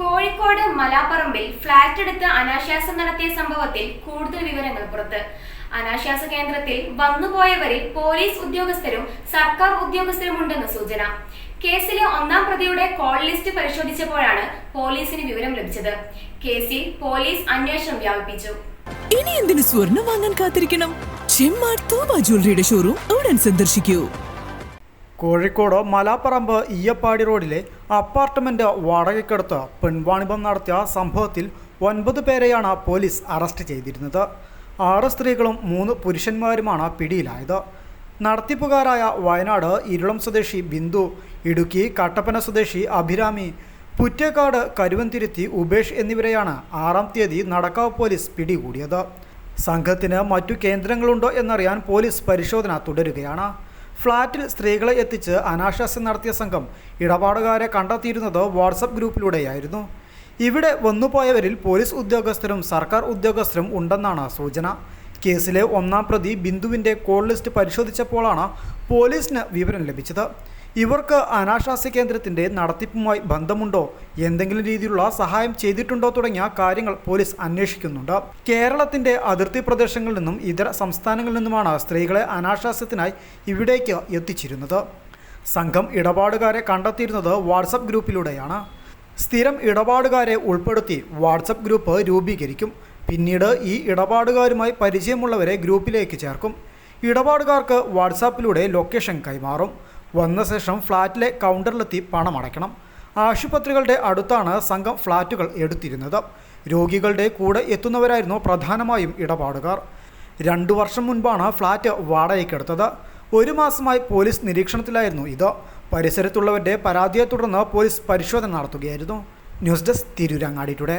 Kozhikode മലാപ്പറമ്പിൽ flat എടുത്ത് അനാശാസം നടത്തിയ സംഭവത്തിൽ കൂടുതൽ വിവരങ്ങൾ പുറത്ത്. അനാശാസ കേന്ദ്രത്തിൽ വന്നുപോയവരിൽ പോലീസ് ഉദ്യോഗസ്ഥരും സർക്കാർ ഉദ്യോഗസ്ഥരും ഉദ്യോഗസ്ഥരുമുണ്ടെന്ന് സൂചന. കേസിലെ ഒന്നാം പ്രതിയുടെ കോൾ ലിസ്റ്റ് പരിശോധിച്ചപ്പോഴാണ് പോലീസിന് വിവരം ലഭിച്ചത്. കേസിൽ പോലീസ് അന്വേഷണം വ്യാപിപ്പിച്ചു. ഇനി എന്തിനു സ്വർണം വാങ്ങാൻ കാത്തിരിക്കണം? ചെമ്മാർ തോമ ജ്വല്ലറിയുടെ ഷോറൂം ഉടൻ സന്ദർശിക്കൂ. കോഴിക്കോട് മലാപ്പറമ്പ് ഈയപ്പാടി റോഡിലെ അപ്പാർട്ട്മെന്റ് വാടകയ്ക്കെടുത്ത് പെൺവാണിഭം നടത്തിയ സംഭവത്തിൽ ഒൻപത് പേരെയാണ് പോലീസ് അറസ്റ്റ് ചെയ്തിരുന്നത്. ആറ് സ്ത്രീകളും മൂന്ന് പുരുഷന്മാരുമാണ് പിടിയിലായത്. നടത്തിപ്പുകാരായ വയനാട് ഇരുളം സ്വദേശി ബിന്ദു ഇടുക്കി കട്ടപ്പന സ്വദേശി അഭിരാമി പുറ്റേക്കാട് കരുവന്തിരുത്തി ഉപേഷ് എന്നിവരെയാണ് ആറാം തീയതി നടക്കാവ് പോലീസ് പിടികൂടിയത്. സംഘത്തിന് മറ്റു കേന്ദ്രങ്ങളുണ്ടോ എന്നറിയാൻ പോലീസ് പരിശോധന തുടരുകയാണ്. ഫ്ളാറ്റിൽ സ്ത്രീകളെ എത്തിച്ച് അനാശാസ്യം നടത്തിയ സംഘം ഇടപാടുകാരെ കണ്ടെത്തിയിരുന്നത് വാട്സപ്പ് ഗ്രൂപ്പിലൂടെയായിരുന്നു. ഇവിടെ വന്നുപോയവരിൽ പോലീസ് ഉദ്യോഗസ്ഥരും സർക്കാർ ഉദ്യോഗസ്ഥരും ഉണ്ടെന്നാണ് സൂചന. കേസിലെ ഒന്നാം പ്രതി ബിന്ദുവിന്റെ കോൾ ലിസ്റ്റ് പരിശോധിച്ചപ്പോഴാണ് പോലീസിന് വിവരം ലഭിച്ചത്. ഇവർക്ക് അനാശാസ്യ കേന്ദ്രത്തിന്റെ നടത്തിപ്പുമായി ബന്ധമുണ്ടോ? എന്തെങ്കിലും രീതിയിലുള്ള സഹായം ചെയ്തിട്ടുണ്ടോ തുടങ്ങിയ കാര്യങ്ങൾ പോലീസ് അന്വേഷിക്കുന്നുണ്ട്. കേരളത്തിന്റെ അതിർത്തി പ്രദേശങ്ങളിൽ നിന്നും ഇതര സംസ്ഥാനങ്ങളിൽ നിന്നുമാണ് സ്ത്രീകളെ അനാശാസ്യത്തിനായി ഇവിടേക്ക് എത്തിച്ചിരുന്നത്. സംഘം ഇടപാടുകാരെ കണ്ടെത്തിയിരുന്നത് വാട്സപ്പ് ഗ്രൂപ്പിലൂടെയാണ്. സ്ഥിരം ഇടപാടുകാരെ ഉൾപ്പെടുത്തി വാട്സപ്പ് ഗ്രൂപ്പ് രൂപീകരിക്കും. പിന്നീട് ഈ ഇടപാടുകാരുമായി പരിചയമുള്ളവരെ ഗ്രൂപ്പിലേക്ക് ചേർക്കും. ഇടപാടുകാർക്ക് വാട്സാപ്പിലൂടെ ലൊക്കേഷൻ കൈമാറും. വന്ന ശേഷം ഫ്ലാറ്റിലെ കൗണ്ടറിലെത്തി പണം അടയ്ക്കണം. ആശുപത്രികളുടെ അടുത്താണ് സംഘം ഫ്ലാറ്റുകൾ എടുത്തിരുന്നത്. രോഗികളുടെ കൂടെ എത്തുന്നവരായിരുന്നു പ്രധാനമായും ഇടപാടുകാർ. രണ്ടു വർഷം മുൻപാണ് ഫ്ലാറ്റ് വാടകയ്ക്കെടുത്തത് ഒരു മാസമായി പോലീസ് നിരീക്ഷണത്തിലായിരുന്നു ഇത്. പരിസരത്തുള്ളവരുടെ പരാതിയെ തുടർന്ന് പോലീസ് പരിശോധന നടത്തുകയായിരുന്നു. News desk Tirurangadi today.